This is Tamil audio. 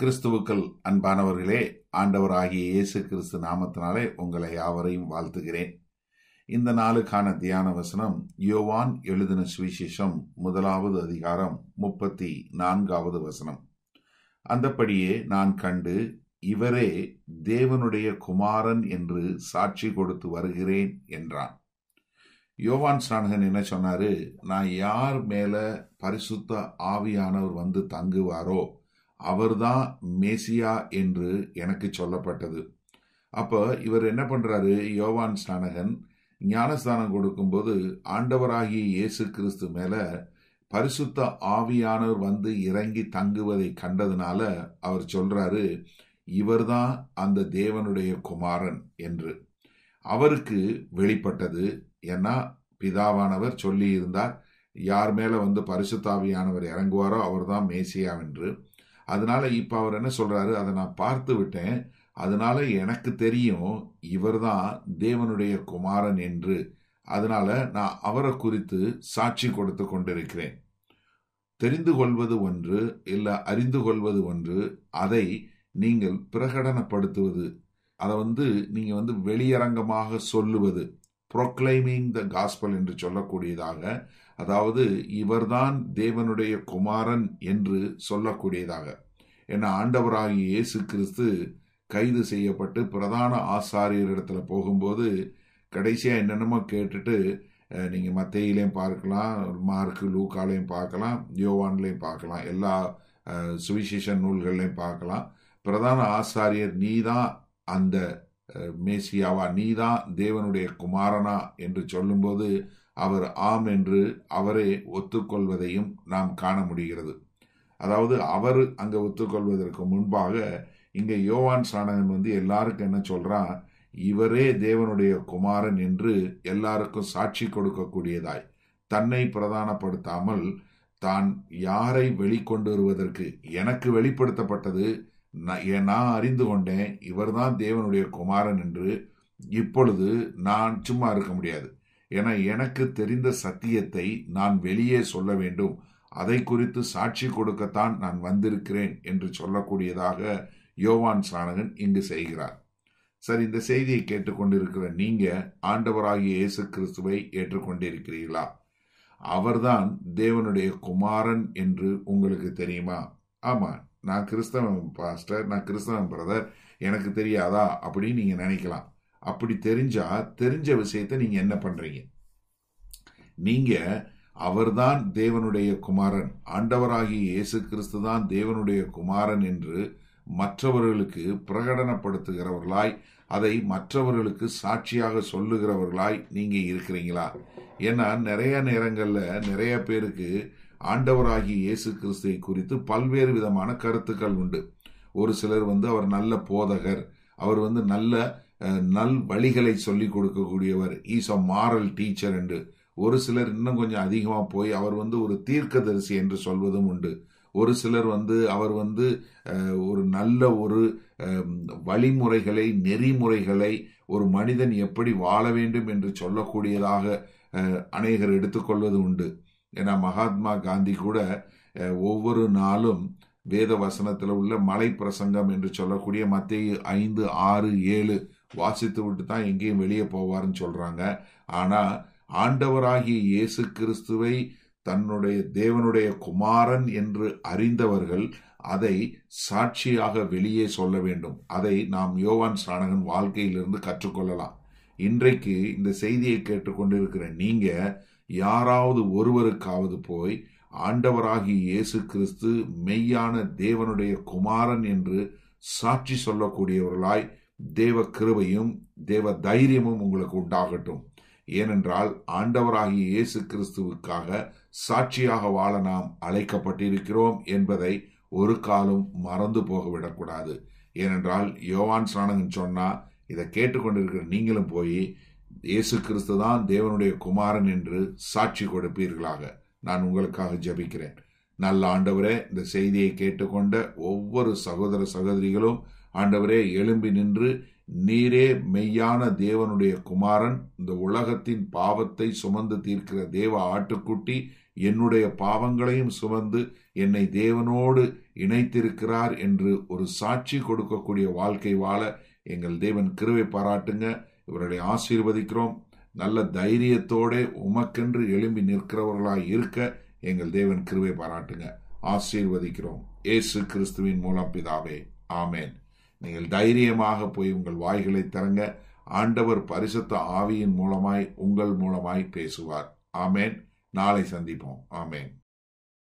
கிறிஸ்துவுக்கள் அன்பானவர்களே ஆண்டவராகிய இயேசு கிறிஸ்து நாமத்தினாலே உங்களை யாவரையும் வாழ்த்துகிறேன். இந்த நாளுக்கான தியான வசனம் யோவான் எழுதின சுவிசேஷம் முதலாவது அதிகாரம் முப்பத்தி நான்காவது வசனம். அந்தப்படியே நான் கண்டு இவரே தேவனுடைய குமாரன் என்று சாட்சி கொடுத்து வருகிறேன் என்றான். யோவான் ஸ்நானகன் என்ன சொன்னாரு? நான் யார் மேல பரிசுத்த ஆவியானவர் வந்து தங்குவாரோ அவர்தான் மேசியா என்று எனக்கு சொல்லப்பட்டது. அப்போ இவர் என்ன பண்ணுறாரு யோவான் ஸ்நானகன் ஞானஸ்தானம் கொடுக்கும்போது ஆண்டவராகிய இயேசு கிறிஸ்து மேலே பரிசுத்த ஆவியானவர் வந்து இறங்கி தங்குவதை கண்டதுனால அவர் சொல்றாரு இவர்தான் அந்த தேவனுடைய குமாரன் என்று. அவருக்கு வெளிப்பட்டது. ஏன்னா பிதாவானவர் சொல்லி இருந்தார் யார் மேல வந்து பரிசுத்தாவியானவர் இறங்குவாரோ அவர்தான் மேசியாவென்று அதனால இப்போ அவர் என்ன சொல்றாரு? அதை நான் பார்த்து விட்டேன். அதனால எனக்கு தெரியும் இவர்தான் தேவனுடைய குமாரன் என்று. அதனால நான் அவரை குறித்து சாட்சி கொடுத்து கொண்டிருக்கிறேன். தெரிந்து கொள்வது ஒன்று இல்லை அறிந்து கொள்வது ஒன்று அதை நீங்கள் பிரகடனப்படுத்துவது. அதை வந்து நீங்கள் வந்து வெளியரங்கமாக சொல்லுவது. ப்ரொக்ளைமிங் த காஸ்பல் என்று சொல்லக்கூடியதாக அதாவது இவர்தான் தேவனுடைய குமாரன் என்று சொல்லக்கூடியதாக. ஏன்னா ஆண்டவராகிய இயேசு கிறிஸ்து கைது செய்யப்பட்டு பிரதான ஆசாரியரிடத்துல போகும்போது கடைசியாக என்னென்னமோ கேட்டுட்டு நீங்கள் மத்தையிலையும் பார்க்கலாம் மார்க்கு லூக்காலையும் பார்க்கலாம் யோவான்லையும் பார்க்கலாம் எல்லா சுவிசேஷ நூல்கள்லையும் பார்க்கலாம். பிரதான ஆசாரியர் நீ தான் அந்த மேசியாவா நீதான் தேவனுடைய குமாரனா என்று சொல்லும்போது அவர் ஆம் என்று அவரே ஒத்துக்கொள்வதையும் நாம் காண முடிகிறது. அதாவது அவர் அங்கே ஒத்துக்கொள்வதற்கு முன்பாக இங்கே யோவான் சாணகன் வந்து எல்லாருக்கும் என்ன சொல்கிறான் இவரே தேவனுடைய குமாரன் என்று எல்லாருக்கும் சாட்சி கொடுக்கக்கூடியதாய். தன்னை பிரதானப்படுத்தாமல் தான் யாரை வெளிக்கொண்டு வருவதற்கு எனக்கு வெளிப்படுத்தப்பட்டது? நான் அறிந்து கொண்டேன். இவர்தான் தேவனுடைய குமாரன் என்று இப்பொழுது நான் சும்மா இருக்க முடியாது. என எனக்கு தெரிந்த சத்தியத்தை நான் வெளியே சொல்ல வேண்டும். அதை குறித்து சாட்சி கொடுக்கத்தான் நான் வந்திருக்கிறேன் என்று சொல்லக்கூடியதாக யோவான் சாணகன் இங்கு செய்கிறார். சரி இந்த செய்தியை கேட்டுக்கொண்டிருக்கிற நீங்க ஆண்டவராகிய இயேசு கிறிஸ்துவை ஏற்றுக்கொண்டிருக்கிறீர்களா? அவர்தான் தேவனுடைய குமாரன் என்று உங்களுக்கு தெரியுமா? ஆமாம் நான் கிறிஸ்தவன் பாஸ்டர் நான் கிறிஸ்தவன் பிரதர் எனக்கு தெரியாதா அப்படின்னு நீங்கள் நினைக்கலாம். அப்படி தெரிஞ்சா தெரிஞ்ச விஷயத்த நீங்கள் என்ன பண்ணுறீங்க நீங்கள் அவர்தான் தேவனுடைய குமாரன். ஆண்டவராகிய இயேசு கிறிஸ்து தான் தேவனுடைய குமாரன் என்று மற்றவர்களுக்கு பிரகடனப்படுத்துகிறவர்களாய் அதை மற்றவர்களுக்கு சாட்சியாக சொல்லுகிறவர்களாய் நீங்கள் இருக்கிறீங்களா? ஏன்னா நிறைய நேரங்களில் நிறைய பேருக்கு ஆண்டவராகிய இயேசு கிறிஸ்துவை குறித்து பல்வேறு விதமான கருத்துக்கள் உண்டு. ஒரு சிலர் வந்து அவர் நல்ல போதகர் அவர் வந்து நல்ல நல் வழிகளை சொல்லிக் கொடுக்கக்கூடியவர் ஈஸ் அ மாரல் டீச்சர் என்று. ஒரு சிலர் இன்னும் கொஞ்சம் அதிகமாக போய் அவர் வந்து ஒரு தீர்க்கதரிசி என்று சொல்வதும் உண்டு. ஒரு சிலர் வந்து அவர் வந்து ஒரு நல்ல ஒரு வழிமுறைகளை நெறிமுறைகளை ஒரு மனிதன் எப்படி வாழ வேண்டும் என்று சொல்லக்கூடியதாக அநேகர் எடுத்துக்கொள்வது உண்டு. ஏன்னா மகாத்மா காந்தி கூட ஒவ்வொரு நாளும் வேத வசனத்தில் உள்ள மலை பிரசங்கம் என்று சொல்லக்கூடிய மத்திய ஐந்து ஆறு ஏழு வாசித்து விட்டு தான் எங்கேயும் வெளியே போவார்னு சொல்றாங்க. ஆனா ஆண்டவராகிய இயேசு கிறிஸ்துவை தன்னுடைய தேவனுடைய குமாரன் என்று அறிந்தவர்கள் அதை சாட்சியாக வெளியே சொல்ல வேண்டும். அதை நாம் யோவான் ஸ்நானகன் வாழ்க்கையிலிருந்து கற்றுக்கொள்ளலாம். இன்றைக்கு இந்த செய்தியை கேட்டுக்கொண்டிருக்கிற நீங்கள் யாராவது ஒருவருக்காவது போய் ஆண்டவராகிய இயேசு கிறிஸ்து மெய்யான தேவனுடைய குமாரன் என்று சாட்சி சொல்லக்கூடியவர்களாய் தேவ கிருபையும் தேவ தைரியமும் உங்களுக்கு உண்டாகட்டும். ஏனென்றால் ஆண்டவராகிய இயேசு கிறிஸ்துவுக்காக சாட்சியாக வாழ நாம் அழைக்கப்பட்டிருக்கிறோம் என்பதை ஒரு காலம் மறந்து போகவிடக்கூடாது. ஏனென்றால் யோவான் சாணகன் சொன்னா இதை கேட்டுக்கொண்டிருக்கிற நீங்களும் போய் இயேசு கிறிஸ்து தான் தேவனுடைய குமாரன் என்று சாட்சி கொடுப்பீர்களாக. நான் உங்களுக்காக ஜபிக்கிறேன். நல்ல ஆண்டவரே இந்த செய்தியை கேட்டுக்கொண்ட ஒவ்வொரு சகோதர சகோதரிகளும் ஆண்டவரே எழும்பி நின்று நீரே மெய்யான தேவனுடைய குமாரன் இந்த உலகத்தின் பாவத்தை சுமந்து தீர்க்கிற தேவ ஆட்டுக்குட்டி என்னுடைய பாவங்களையும் சுமந்து என்னை தேவனோடு இணைத்திருக்கிறார் என்று ஒரு சாட்சி கொடுக்கக்கூடிய வாழ்க்கை வாழ எங்கள் தேவன் கிருவை பாராட்டுங்க. இவர்களை ஆசீர்வதிக்கிறோம். நல்ல தைரியத்தோடே உமக்கென்று எழும்பி நிற்கிறவர்களாய் இருக்க எங்கள் தேவன் கிருவை பாராட்டுங்க. ஆசீர்வதிக்கிறோம். ஏசு கிறிஸ்துவின் மூலம் பிதாவே. ஆமேன். நீங்கள் தைரியமாக போய் உங்கள் வாய்களை திறங்க ஆண்டவர் பரிசுத்த ஆவியின் மூலமாய் உங்கள் மூலமாய் பேசுவார். ஆமேன். நாளை சந்திப்போம். ஆமேன்.